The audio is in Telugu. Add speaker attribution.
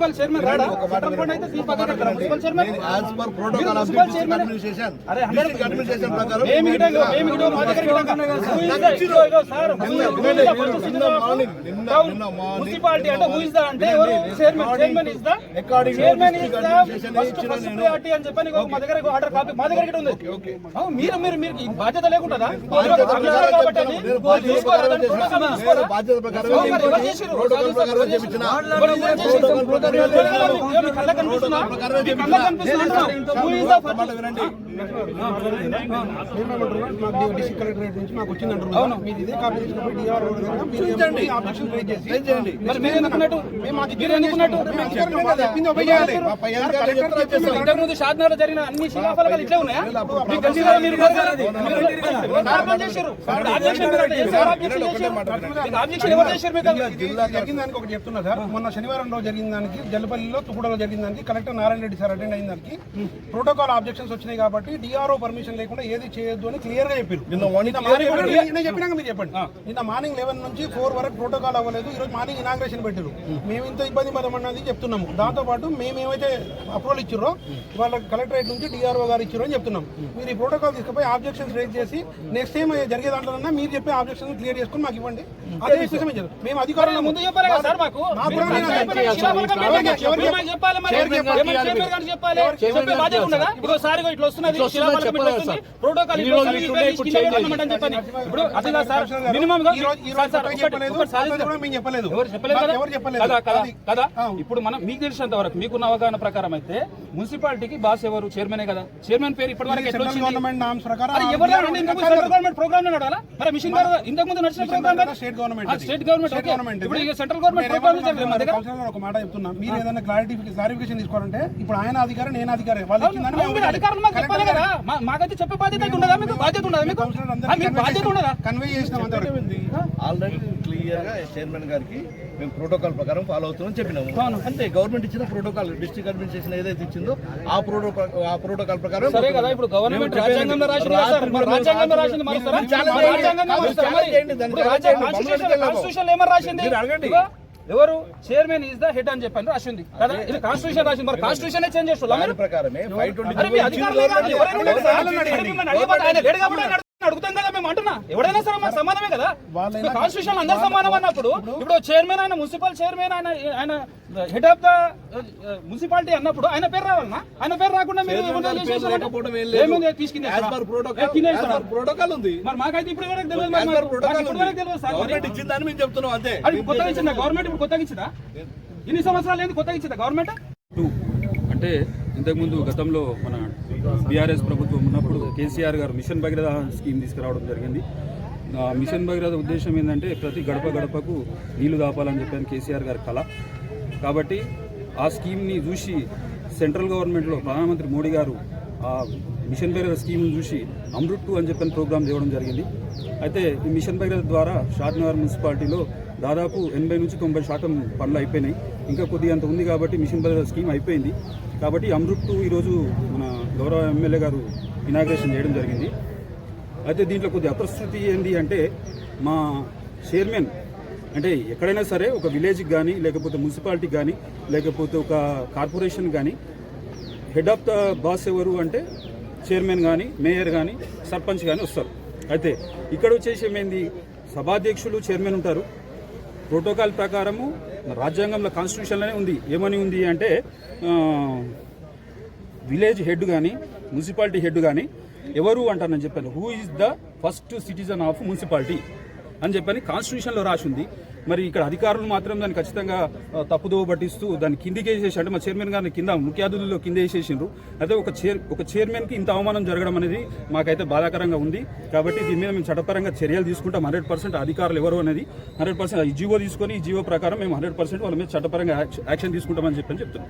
Speaker 1: మున్సిపల్ చైర్మన్ రాడా? సెంట్రల్ బోర్డు అయితే సీల్ పక్కన పెట్టారా? Municipal chairman?
Speaker 2: యాజ్ పర్
Speaker 1: మీరు
Speaker 2: protocol of
Speaker 1: municipal
Speaker 2: district
Speaker 1: chairman?
Speaker 2: Administration
Speaker 1: అరే హండ్రెడ్
Speaker 2: డిస్ట్రిక్ట్ అడ్మినిస్ట్రేషన్ ప్రకారం
Speaker 1: మేము ఇటో మేము ఇటో మా దగ్గర ఇటో Who is the- ఇగో, ఇగో, sir, who is- who is the first citizen of
Speaker 2: morning, నిన్న-
Speaker 1: town?
Speaker 2: నిన్న morning,
Speaker 1: municipality అంటే the అంటే ఎవరు? Chairman chairman is the chairman the first priority అని చెప్పని మా దగ్గర ఆర్డర్ కాపీ మా దగ్గర ఇక్కడ ఉంది. మీరు మీరు మీరు బాధ్యత లేకుంటుందా?
Speaker 2: ప్రకారం.
Speaker 1: ప్రోటోకాల్
Speaker 2: బాధ్యత ప్రకారం
Speaker 1: ఎవరు చేసిర్రు?
Speaker 3: డిస్ట్రిక్ట్ కలెక్టరేట్ నుంచి మాకు వచ్చిందంటారు అవును మీరు ఇదే కాపీ తీసుకుని
Speaker 2: చూపించండి.
Speaker 3: ఆబ్జెక్షన్ చేసి
Speaker 1: మరి మీరు మీరు
Speaker 3: చెప్పింది
Speaker 1: ఇంతకు ముందు షాద్నగర్ జరిగిన అన్ని శిలాఫలకాలు ఇట్లే ఉన్నాయా మీకు తెలిసి మీరు
Speaker 3: జరిగిన దానికి ఒకటి చెప్తున్నా సార్ మొన్న శనివారం రోజు జరిగిన దానికి జల్లపల్లిలో తుకుడలో జరిగిన దానికి collector Narayana Reddy sir attend అయిన దానికి ప్రోటోకాల్ ఆబ్జెక్షన్స్ వచ్చినాయి కాబట్టి డిఆర్ఓ పర్మిషన్ లేకుండా ఏది చేయొద్దు అని క్లియర్గా చెప్పారు
Speaker 2: నిన్న మార్నింగ్
Speaker 3: చెప్పినాక మీరు చెప్పండి. నిన్న మార్నింగ్ లెవెన్ నుంచి ఫోర్ వరకు ప్రోటోకాల్ అవ్వలేదు. ఈ రోజు మార్నింగ్ ఇనాగ్రేషన్ పెట్టారు మేము ఇంత ఇబ్బంది పడమన్నది చెప్తున్నాము. దాంతో పాటు మేము ఏమైతే అప్రూవల్ ఇచ్చారో వాళ్ళ కలెక్టరేట్ నుంచి డిఆర్ఓ గారు ఇచ్చారో అని చెప్తున్నాం. మీరు ఈ ప్రోటోకాల్ తీసుకుపోయి ఆబ్జెక్షన్స్ రేజ్ చేసి నెక్స్ట్ టైం జరిగే దాంట్లో మీరు చెప్పే ఆబ్జెక్షన్ క్లియర్ చేసుకుని మాకు ఇవ్వండి. అదే విషయం ఇచ్చారు మేము అధికారులు
Speaker 1: ముందు చెప్పాలి కదా సార్ మాకు? చెప్పాలి, శిలాఫలకం ఎవరికి చెప్పాలి? మీరు? మాకు చెప్పాలి? మరి.
Speaker 3: ఎవరికి చెప్పాలి?
Speaker 1: ఏమని చైర్మన్ గారికి చెప్పాలి. చెప్పే బాధ్యత ఉండదా ఇదిగో సార్ ఇగో ఇట్లా శిలాఫలకం ఇట్లా ఇప్పుడు అది కాదు సార్ మినిమం
Speaker 3: చెప్పలేదు.
Speaker 1: ఎవరు చెప్పలేదు? కదా? కదా కదా. మనం మీకు తెలిసినంత వరకు మీకున్న అవగాహన ప్రకారం అయితే మున్సిపాలిటీకి బాస్ ఎవరు? చైర్మనే కదా. చైర్మన్ పేరు ఇప్పటి వరకు ఎట్లా వచ్చింది?
Speaker 3: గవర్నమెంట్
Speaker 1: ఇంతకు ముందు సెంట్రల్ గవర్నమెంట్ ప్రోగ్రామ్లో నడవాలా మరి మిషన్ ద్వారా ఇంతకు ముందు నడిచిన programme
Speaker 3: state government
Speaker 1: state government ఇప్పుడు సెంట్రల్ గవర్నమెంట్ ప్రోగ్రామ్
Speaker 3: ఒక మాట చెప్తున్నా. మీరు ఏదైనా క్లారిటీ క్లారిఫికేషన్ తీసుకోవాలంటే ఇప్పుడు ఆయన అధికారి నేను అధికారి వాళ్ళు
Speaker 1: చెప్పాలి కదా? మాకైతే చెప్పే బాధ్యత అయితే ఉండదా మీకు? బాధ్యత ఉండదా మీకు? మీకు బాధ్యత ఉండదా?
Speaker 3: కన్వే చేసినాం
Speaker 2: ఆల్రెడీ క్లియర్గా చైర్మన్ గారికి మేము ప్రోటోకాల్ ప్రకారం ఫాలో అవుతున్నాం చెప్పినాము. అంతే గవర్నమెంట్ ఇచ్చిన ప్రోటోకాల్ డిస్ట్రిక్ట్ అడ్మినిస్ట్రేషన్ ఏదైతే ఇచ్చిందో ఆ ప్రోటోకాల్ ఆ ప్రోటోకాల్ ప్రకారం
Speaker 1: సరే కదా ఇప్పుడు గవర్నమెంట్ రాజ్యాంగంలో రాసింది సార్? మరి రాజ్యాంగంలో రాసింది మరి రాజ్యాంగంలో రాసింది?
Speaker 2: మీరు అడగండి.
Speaker 1: ఇదిగో, ఎవరు? చైర్మన్ ఈజ్ ద హెడ్ అని చెప్పని రాసింది. కదా? ఇది కాన్స్టిట్యూషన్ రాసింది. మరి కాన్స్టిట్యూషన్ చేంజ్ చేస్తున్నా
Speaker 2: దాని ప్రకారమే
Speaker 1: అడుగుతాం కదా మేము అంటున్నా. ఎవడైనా సరే మాకు సమానమే కదా? కాన్స్టిట్యూషన్ అందరు సమానం అన్నప్పుడు ఇప్పుడు చైర్మన్ ఆయన మున్సిపల్ చైర్మన్ ఆయన ఆయన హెడ్ ఆఫ్ ద మున్సిపాలిటీ అన్నప్పుడు ఆయన పేరు రావాలన్నా ఆయన పేరు రాకుండా
Speaker 2: protocol ఉంది.
Speaker 1: మరి మాకైతే ఇప్పుడు వరకు తెలియదు
Speaker 2: As
Speaker 1: మరి
Speaker 2: per
Speaker 1: మాకు-
Speaker 2: protocol
Speaker 1: మాకు ఇప్పుడు వరకు తెలియదు సార్ మరి.
Speaker 2: గవర్నమెంట్ ఇచ్చిందని మేము చెప్తున్నాం అంతే.
Speaker 1: అది కొత్తగా ఇచ్చిందా? గవర్నమెంట్ ఇప్పుడు కొత్తగా ఇచ్చిందా? ఇన్ని సంవత్సరాలు ఏంది కొత్తగా ఇచ్చిందా? గవర్నమెంట్
Speaker 4: అంటే ఇంతకుముందు గతంలో మన బీఆర్ఎస్ ప్రభుత్వం ఉన్నప్పుడు కేసీఆర్ గారు మిషన్ భగీరథ స్కీమ్ తీసుకురావడం జరిగింది. ఆ మిషన్ భగీరథ ఉద్దేశం ఏంటంటే ప్రతి గడప గడపకు నీళ్ళు దాపాలని చెప్పాను కేసీఆర్ గారి కళ. కాబట్టి ఆ స్కీమ్ని చూసి సెంట్రల్ గవర్నమెంట్లో ప్రధానమంత్రి మోడీ గారు ఆ మిషన్ భగీరథ స్కీమ్ని చూసి అమృత్ టూ అని చెప్పిన ప్రోగ్రామ్ తేవడం జరిగింది. అయితే ఈ మిషన్ భగీరథ ద్వారా షాద్నగర్ మున్సిపాలిటీలో దాదాపు ఎనభై నుంచి తొంభై శాతం పనులు అయిపోయినాయి. ఇంకా కొద్దిగా అంత ఉంది కాబట్టి మిషన్ భగీరథ స్కీమ్ అయిపోయింది. కాబట్టి అమృత్ టూ ఈరోజు మన గౌరవ ఎమ్మెల్యే గారు ఇనాగ్రేషన్ చేయడం జరిగింది. అయితే దీంట్లో కొద్ది అప్రస్తుతి ఏంటి అంటే మా చైర్మన్ అంటే ఎక్కడైనా సరే ఒక విలేజ్కి కానీ లేకపోతే మున్సిపాలిటీకి కానీ లేకపోతే ఒక కార్పొరేషన్ కానీ హెడ్ ఆఫ్ ద బాస్ ఎవరు అంటే చైర్మన్ కానీ మేయర్ కానీ సర్పంచ్ కానీ వస్తారు. అయితే ఇక్కడ వచ్చేసి ఏమైంది సభాధ్యక్షులు చైర్మన్ ఉంటారు. ప్రోటోకాల్ ప్రకారము రాజ్యాంగంలో కాన్స్టిట్యూషన్లోనే ఉంది. ఏమని ఉంది అంటే విలేజ్ హెడ్ కానీ మున్సిపాలిటీ హెడ్ కానీ ఎవరు అంటానని చెప్పాను. Who is the first citizen of municipality అని చెప్పని కాన్స్టిట్యూషన్లో రాసి ఉంది మరి ఇక్కడ అధికారులు మాత్రం దాన్ని ఖచ్చితంగా తప్పుదోవ పట్టిస్తూ దాన్ని కిందికి వేసేసి అంటే మా చైర్మన్ గారిని కింద ముఖ్య అతిథుల్లో కింద వేసేసిండ్రు. అయితే ఒక చైర్ ఒక చైర్మన్కి ఇంత అవమానం జరగడం అనేది మాకైతే బాధాకరంగా ఉంది. కాబట్టి దీని మీద మేము చట్టపరంగా చర్యలు తీసుకుంటాం. హండ్రెడ్ పర్సెంట్ అధికారులు ఎవరు అనేది హండ్రెడ్ పర్సెంట్ ఈ జీవో తీసుకొని ఈ జీవో ప్రకారం మేము హండ్రెడ్ పర్సెంట్ వాళ్ళ మీద చట్టపరంగా యాక్షన్ యాక్షన్ తీసుకుంటామని చెప్పని చెప్తున్నాం.